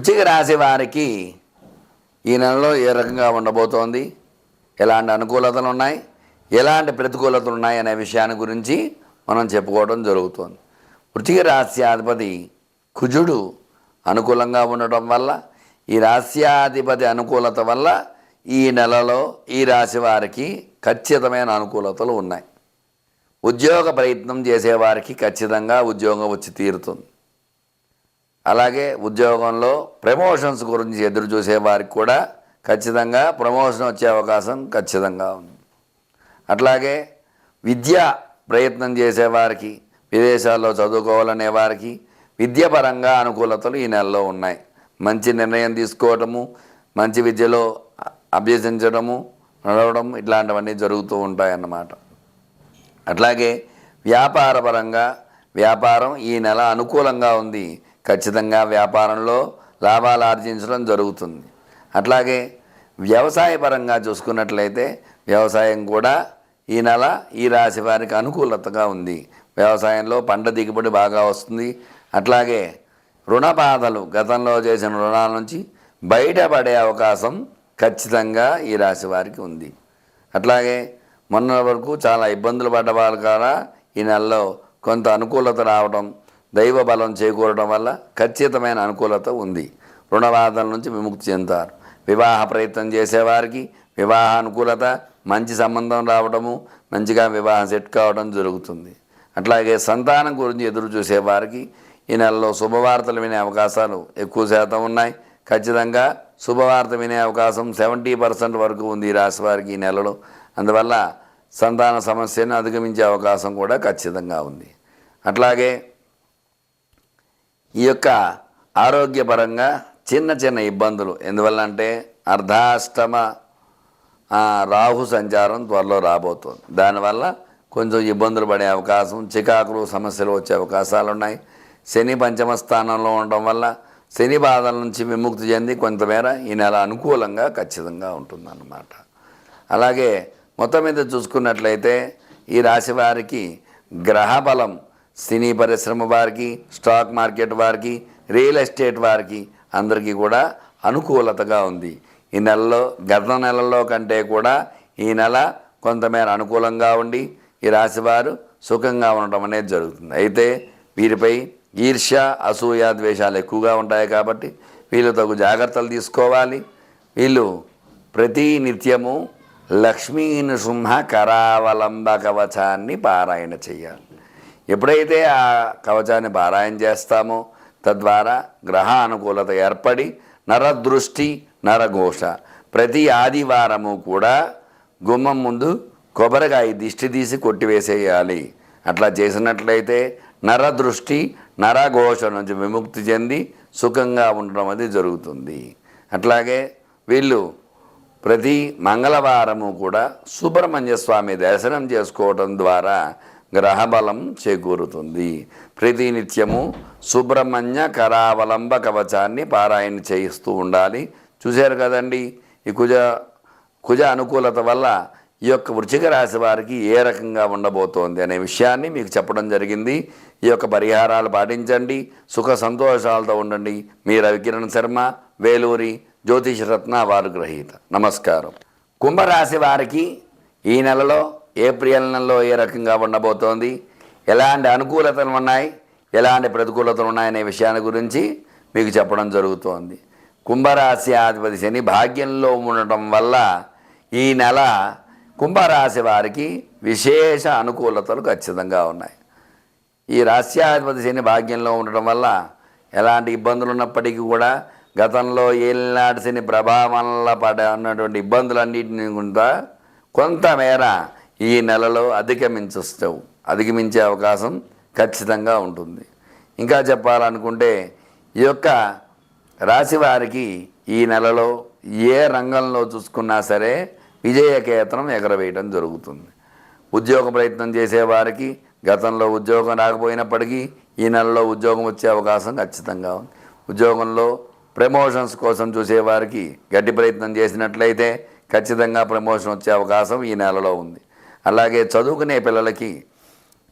వృశ్చిక రాశి వారికి ఈ నెలలో ఏ రకంగా ఉండబోతోంది? ఎలాంటి అనుకూలతలు ఉన్నాయి? ఎలాంటి ప్రతికూలతలు ఉన్నాయి అనే విషయాన్ని గురించి మనం చెప్పుకోవడం జరుగుతోంది. వృశ్చిక రాశ్యాధిపతి కుజుడు అనుకూలంగా ఉండటం వల్ల ఈ రాశ్యాధిపతి అనుకూలత వల్ల ఈ నెలలో ఈ రాశి వారికి ఖచ్చితమైన అనుకూలతలు ఉన్నాయి. ఉద్యోగ ప్రయత్నం చేసేవారికి ఖచ్చితంగా ఉద్యోగం వచ్చి తీరుతుంది. అలాగే ఉద్యోగంలో ప్రమోషన్స్ గురించి ఎదురు చూసే వారికి కూడా ఖచ్చితంగా ప్రమోషన్ వచ్చే అవకాశం ఖచ్చితంగా ఉంది. అట్లాగే విద్య ప్రయత్నం చేసేవారికి విదేశాల్లో చదువుకోవాలనే వారికి విద్యపరంగా అనుకూలతలు ఈ నెలలో ఉన్నాయి. మంచి నిర్ణయం తీసుకోవటము మంచి విద్యలో అభ్యసించడము నడవడం ఇట్లాంటివన్నీ జరుగుతూ ఉంటాయన్నమాట. అట్లాగే వ్యాపారపరంగా వ్యాపారం ఈ నెల అనుకూలంగా ఉంది. ఖచ్చితంగా వ్యాపారంలో లాభాలు ఆర్జించడం జరుగుతుంది. అట్లాగే వ్యవసాయపరంగా చూసుకున్నట్లయితే వ్యవసాయం కూడా ఈ నెల ఈ రాశి వారికి అనుకూలతగా ఉంది. వ్యవసాయంలో పంట దిగుబడి బాగా వస్తుంది. అట్లాగే రుణ బాధలు గతంలో చేసిన రుణాల నుంచి బయటపడే అవకాశం ఖచ్చితంగా ఈ రాశి వారికి ఉంది. అట్లాగే మొన్న వరకు చాలా ఇబ్బందులు పడ్డ వారు కూడా ఈ నెలలో కొంత అనుకూలత రావడం దైవ బలం చేకూరడం వల్ల ఖచ్చితమైన అనుకూలత ఉంది. రుణ నుంచి విముక్తి చెందుతారు. వివాహ ప్రయత్నం చేసేవారికి వివాహ అనుకూలత మంచి సంబంధం రావడము మంచిగా వివాహం సెట్ కావడం జరుగుతుంది. అట్లాగే సంతానం గురించి ఎదురు చూసేవారికి ఈ నెలలో శుభవార్తలు వినే అవకాశాలు ఎక్కువ శాతం ఉన్నాయి. ఖచ్చితంగా శుభవార్త వినే అవకాశం సెవెంటీ పర్సెంట్ వరకు ఉంది ఈ రాశి వారికి ఈ నెలలో. అందువల్ల సంతాన సమస్యను అధిగమించే అవకాశం కూడా ఖచ్చితంగా ఉంది. అట్లాగే ఈ యొక్క ఆరోగ్యపరంగా చిన్న చిన్న ఇబ్బందులు. ఎందువల్ల అంటే అర్ధాష్టమ రాహు సంచారం త్వరలో రాబోతుంది. దానివల్ల కొంచెం ఇబ్బందులు పడే అవకాశం చికాకులు సమస్యలు వచ్చే అవకాశాలు ఉన్నాయి. శని పంచమ స్థానంలో ఉండడం వల్ల శని బాధల నుంచి విముక్తి చెంది కొంతమేర ఈ నెల అనుకూలంగా ఖచ్చితంగా ఉంటుందన్నమాట. అలాగే మొత్తం మీద చూసుకున్నట్లయితే ఈ రాశి వారికి గ్రహ బలం సినీ పరిశ్రమ వారికి స్టాక్ మార్కెట్ వారికి రియల్ ఎస్టేట్ వారికి అందరికీ కూడా అనుకూలతగా ఉంది. ఈ నెలలో గత నెలలో కంటే కూడా ఈ నెల కొంతమేర అనుకూలంగా ఉండి ఈ రాశివారు సుఖంగా ఉండటం అనేది జరుగుతుంది. అయితే వీరిపై ఈర్ష్య అసూయ ద్వేషాలు ఎక్కువగా ఉంటాయి కాబట్టి వీళ్ళు తగు జాగ్రత్తలు తీసుకోవాలి. వీళ్ళు ప్రతి నిత్యము లక్ష్మీ నృసింహ కరావలంబ కవచాన్ని పారాయణ చేయాలి. ఎప్పుడైతే ఆ కవచాన్ని పారాయణ చేస్తామో తద్వారా గ్రహ అనుకూలత ఏర్పడి నరదృష్టి నరఘోష. ప్రతి ఆదివారము కూడా గుమ్మం ముందు కొబ్బరికాయ దిష్టి తీసి కొట్టివేసేయాలి. అట్లా చేసినట్లయితే నరదృష్టి నరఘోష నుంచి విముక్తి చెంది సుఖంగా ఉండడం అది జరుగుతుంది. అట్లాగే వీళ్ళు ప్రతి మంగళవారము కూడా సుబ్రహ్మణ్య స్వామి దర్శనం చేసుకోవటం ద్వారా గ్రహబలం చేకూరుతుంది. ప్రతినిత్యము సుబ్రహ్మణ్య కరావలంబ కవచాన్ని పారాయణ చేయిస్తూ ఉండాలి. చూశారు కదండి ఈ కుజ కుజ అనుకూలత వల్ల ఈ యొక్క వృచ్చిక రాశి వారికి ఏ రకంగా ఉండబోతోంది అనే విషయాన్ని మీకు చెప్పడం జరిగింది. ఈ యొక్క పరిహారాలు పాటించండి సుఖ సంతోషాలతో ఉండండి. మీ రవికిరణ్ శర్మ వేలూరి జ్యోతిష రత్న వారు గ్రహీత. నమస్కారం. కుంభరాశి వారికి ఈ నెలలో ఏప్రిల్ నెలలో ఏ రకంగా ఉండబోతోంది? ఎలాంటి అనుకూలతలు ఉన్నాయి? ఎలాంటి ప్రతికూలతలు ఉన్నాయనే విషయాన్ని గురించి మీకు చెప్పడం జరుగుతోంది. కుంభరాశి అధిపతి శని భాగ్యంలో ఉండటం వల్ల ఈ నెల కుంభరాశి వారికి విశేష అనుకూలతలు ఖచ్చితంగా ఉన్నాయి. ఈ రాశ్యాధిపతి శని భాగ్యంలో ఉండటం వల్ల ఎలాంటి ఇబ్బందులు ఉన్నప్పటికీ కూడా గతంలో ఏలినాటి శని ప్రభావం వల్ల పడ ఉన్నటువంటి ఇబ్బందులన్నింటినీ కూడా కొంతమేర ఈ నెలలో అధిగమించస్తావు. అధిగమించే అవకాశం ఖచ్చితంగా ఉంటుంది. ఇంకా చెప్పాలనుకుంటే ఈ యొక్క రాశి వారికి ఈ నెలలో ఏ రంగంలో చూసుకున్నా సరే విజయకేతనం ఎగరవేయడం జరుగుతుంది. ఉద్యోగ ప్రయత్నం చేసేవారికి గతంలో ఉద్యోగం రాకపోయినప్పటికీ ఈ నెలలో ఉద్యోగం వచ్చే అవకాశం ఖచ్చితంగా ఉంది. ఉద్యోగంలో ప్రమోషన్స్ కోసం చూసేవారికి గట్టి ప్రయత్నం చేసినట్లయితే ఖచ్చితంగా ప్రమోషన్ వచ్చే అవకాశం ఈ నెలలో ఉంది. అలాగే చదువుకునే పిల్లలకి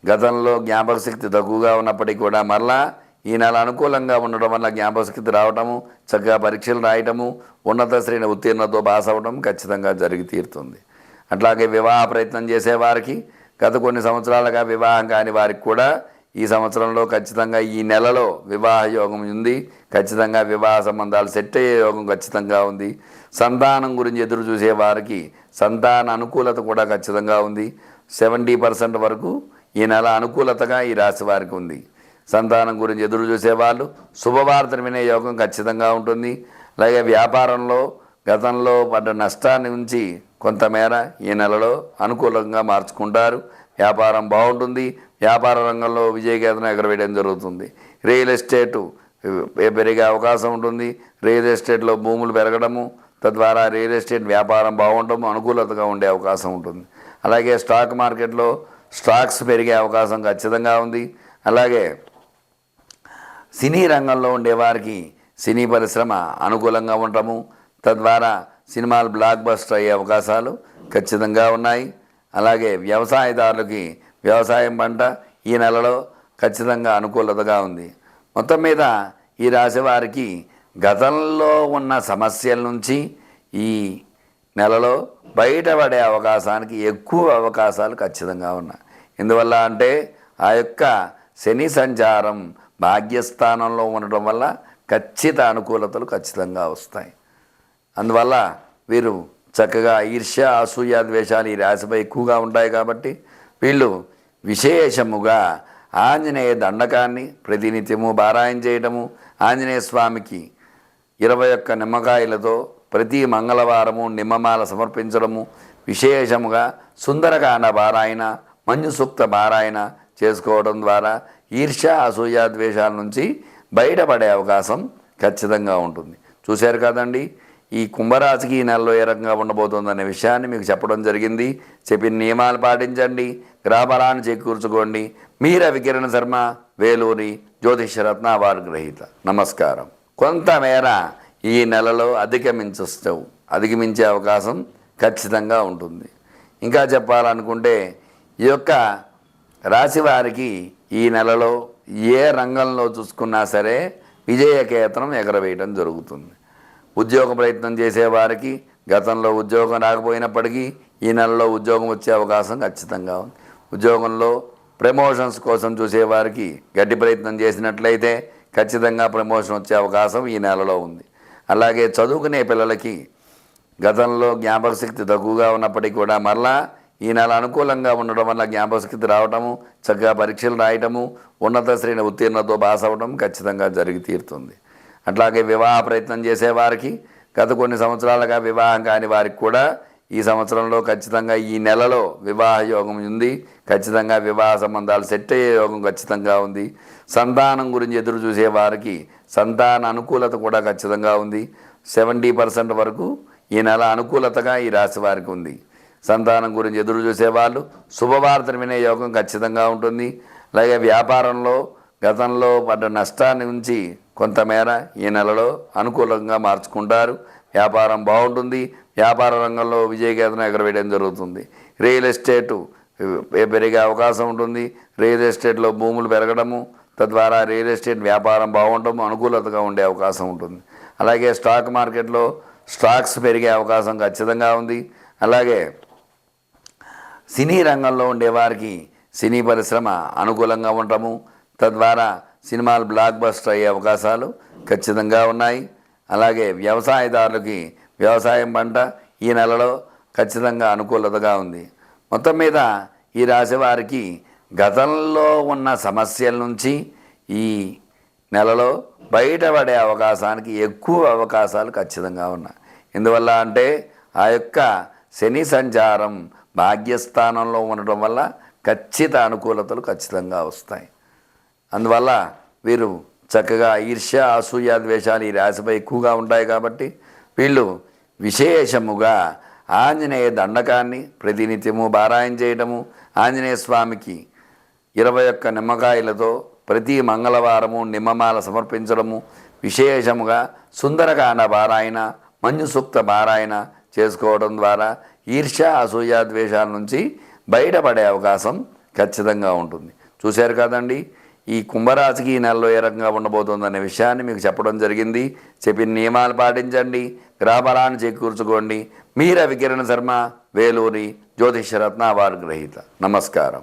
గతంలో జ్ఞాపకశక్తి తక్కువగా ఉన్నప్పటికీ కూడా మరలా ఈ నెల అనుకూలంగా ఉండడం వల్ల జ్ఞాపకశక్తి రావటము చక్కగా పరీక్షలు రాయటము ఉన్నత శ్రేణి ఉత్తీర్ణతో పాస్ అవ్వడం ఖచ్చితంగా జరిగి తీరుతుంది. అట్లాగే వివాహ ప్రయత్నం చేసేవారికి గత కొన్ని సంవత్సరాలుగా వివాహం కాని వారికి కూడా ఈ సంవత్సరంలో ఖచ్చితంగా ఈ నెలలో వివాహ యోగం ఉంది. ఖచ్చితంగా వివాహ సంబంధాలు సెట్ అయ్యే యోగం ఖచ్చితంగా ఉంది. సంతానం గురించి ఎదురు చూసే వారికి సంతాన అనుకూలత కూడా ఖచ్చితంగా ఉంది. సెవెంటీ పర్సెంట్ వరకు ఈ నెల అనుకూలతగా ఈ రాశి వారికి ఉంది. సంతానం గురించి ఎదురు చూసేవాళ్ళు శుభవార్తను వినే యోగం ఖచ్చితంగా ఉంటుంది. అలాగే వ్యాపారంలో గతంలో పడ్డ నష్టాన్ని ఉంచి కొంతమేర ఈ నెలలో అనుకూలంగా మార్చుకుంటారు. వ్యాపారం బాగుంటుంది. వ్యాపార రంగంలో విజయకేతనం ఎగరవేయడం జరుగుతుంది. రియల్ ఎస్టేటు పెరిగే అవకాశం ఉంటుంది. రియల్ ఎస్టేట్లో భూములు పెరగడము తద్వారా రియల్ ఎస్టేట్ వ్యాపారం బాగుండడం అనుకూలతగా ఉండే అవకాశం ఉంటుంది. అలాగే స్టాక్ మార్కెట్లో స్టాక్స్ పెరిగే అవకాశం ఖచ్చితంగా ఉంది. అలాగే సినీ రంగంలో ఉండేవారికి సినీ పరిశ్రమ అనుకూలంగా ఉండటము తద్వారా సినిమాలు బ్లాక్ బస్టర్ అయ్యే అవకాశాలు ఖచ్చితంగా ఉన్నాయి. అలాగే వ్యవసాయదారులకి వ్యవసాయం పంట ఈ నెలలో ఖచ్చితంగా అనుకూలతగా ఉంది. మొత్తం మీద ఈ రాశి వారికి గతంలో ఉన్న సమస్యల నుంచి ఈ నెలలో బయటపడే అవకాశానికి ఎక్కువ అవకాశాలు ఖచ్చితంగా ఉన్నాయి. ఎందువల్ల అంటే ఆ యొక్క శని సంచారం భాగ్యస్థానంలో ఉండటం వల్ల ఖచ్చిత అనుకూలతలు ఖచ్చితంగా వస్తాయి. అందువల్ల వీరు చక్కగా ఈర్ష్య అసూయ ద్వేషాలు ఈ రాశిపై ఎక్కువగా ఉంటాయి కాబట్టి వీళ్ళు విశేషముగా ఆంజనేయ దండకాన్ని ప్రతినిత్యము పారాయణ చేయటము ఆంజనేయ స్వామికి ఇరవై ఒక్క నిమ్మకాయలతో ప్రతి మంగళవారము నిమ్మమాల సమర్పించడము విశేషముగా సుందరకాండ పారాయణ మంజు సూక్త పారాయణ చేసుకోవడం ద్వారా ఈర్ష్య అసూయ ద్వేషాల నుంచి బయటపడే అవకాశం ఖచ్చితంగా ఉంటుంది. చూశారు కదండి? ఈ కుంభరాశికి ఈ నెలలో ఏ రకంగా ఉండబోతుందనే విషయాన్ని మీకు చెప్పడం జరిగింది. చెప్పిన నియమాలు పాటించండి. గ్రామరాన్ని చేకూర్చుకోండి. మీర వికిరణ శర్మ వేలూరి జ్యోతిషరత్న అవార్డు గ్రహీత. నమస్కారం. కొంతమేర ఈ నెలలో అధిగమించవు అధిగమించే అవకాశం ఖచ్చితంగా ఉంటుంది. ఇంకా చెప్పాలనుకుంటే ఈ యొక్క రాశి వారికి ఈ నెలలో ఏ రంగంలో చూసుకున్నా సరే విజయకేతనం ఎగరవేయడం జరుగుతుంది. ఉద్యోగ ప్రయత్నం చేసేవారికి గతంలో ఉద్యోగం రాకపోయినప్పటికీ ఈ నెలలో ఉద్యోగం వచ్చే అవకాశం ఖచ్చితంగా ఉంది. ఉద్యోగంలో ప్రమోషన్స్ కోసం చూసేవారికి గట్టి ప్రయత్నం చేసినట్లయితే ఖచ్చితంగా ప్రమోషన్ వచ్చే అవకాశం ఈ నెలలో ఉంది. అలాగే చదువుకునే పిల్లలకి గతంలో జ్ఞాపక శక్తి తక్కువగా ఉన్నప్పటికీ కూడా మరలా ఈ నెల అనుకూలంగా ఉండడం వల్ల జ్ఞాపక శక్తి రావటము చక్కగా పరీక్షలు రాయటము ఉన్నత శ్రేణి ఉత్తీర్ణతో పాస్ అవ్వడం ఖచ్చితంగా జరిగి తీరుతుంది. అట్లాగే వివాహ ప్రయత్నం చేసేవారికి గత కొన్ని సంవత్సరాలుగా వివాహం కాని వారికి కూడా ఈ సంవత్సరంలో ఖచ్చితంగా ఈ నెలలో వివాహ యోగం ఉంది. ఖచ్చితంగా వివాహ సంబంధాలు సెట్ అయ్యే యోగం ఖచ్చితంగా ఉంది. సంతానం గురించి ఎదురు చూసే వారికి సంతాన అనుకూలత కూడా ఖచ్చితంగా ఉంది. సెవెంటీ పర్సెంట్ వరకు ఈ నెల అనుకూలతగా ఈ రాశి వారికి ఉంది. సంతానం గురించి ఎదురు చూసేవాళ్ళు శుభవార్తను వినే యోగం ఖచ్చితంగా ఉంటుంది. అలాగే వ్యాపారంలో గతంలో పడ్డ నష్టాన్ని ఉంచి కొంతమేర ఈ నెలలో అనుకూలంగా మార్చుకుంటారు. వ్యాపారం బాగుంటుంది. వ్యాపార రంగంలో విజయకేతనం ఎగరవేయడం జరుగుతుంది. రియల్ ఎస్టేటు పెరిగే అవకాశం ఉంటుంది. రియల్ ఎస్టేట్లో భూములు పెరగడము తద్వారా రియల్ ఎస్టేట్ వ్యాపారం బాగుండటము అనుకూలతగా ఉండే అవకాశం ఉంటుంది. అలాగే స్టాక్ మార్కెట్లో స్టాక్స్ పెరిగే అవకాశం ఖచ్చితంగా ఉంది. అలాగే సినీ రంగంలో ఉండేవారికి సినీ పరిశ్రమ అనుకూలంగా ఉండటము తద్వారా సినిమాలు బ్లాక్ బస్టర్ అయ్యే అవకాశాలు ఖచ్చితంగా ఉన్నాయి. అలాగే వ్యవసాయదారులకి వ్యవసాయం పంట ఈ నెలలో ఖచ్చితంగా అనుకూలతగా ఉంది. మొత్తం మీద ఈ రాశి వారికి గతంలో ఉన్న సమస్యల నుంచి ఈ నెలలో బయటపడే అవకాశానికి ఎక్కువ అవకాశాలు ఖచ్చితంగా ఉన్నాయి. ఎందువల్ల అంటే ఆ యొక్క శని సంచారం భాగ్యస్థానంలో ఉండటం వల్ల ఖచ్చిత అనుకూలతలు ఖచ్చితంగా వస్తాయి. అందువల్ల వీరు చక్కగా ఈర్ష్య అసూయ ద్వేషాలు ఈ రాశిపై ఎక్కువగా ఉంటాయి కాబట్టి వీళ్ళు విశేషముగా ఆంజనేయ దండకాన్ని ప్రతినిత్యము పారాయణ చేయటము ఆంజనేయ స్వామికి ఇరవై ఒక్క నిమ్మకాయలతో ప్రతి మంగళవారము నిమ్మమాల సమర్పించడము విశేషముగా సుందరకాండ పారాయణ మంజు సూక్త పారాయణ చేసుకోవడం ద్వారా ఈర్ష్య అసూయ ద్వేషాల నుంచి బయటపడే అవకాశం ఖచ్చితంగా ఉంటుంది. చూశారు కదండి? ఈ కుంభరాశికి ఈ నెలలో ఏ రకంగా ఉండబోతుందనే విషయాన్ని మీకు చెప్పడం జరిగింది. చెప్పిన నియమాలు పాటించండి. గ్రామరాన్ని చేకూర్చుకోండి. మీర వికిరణ శర్మ వేలూరి జ్యోతిష్యరత్న వారి గ్రహీత. నమస్కారం.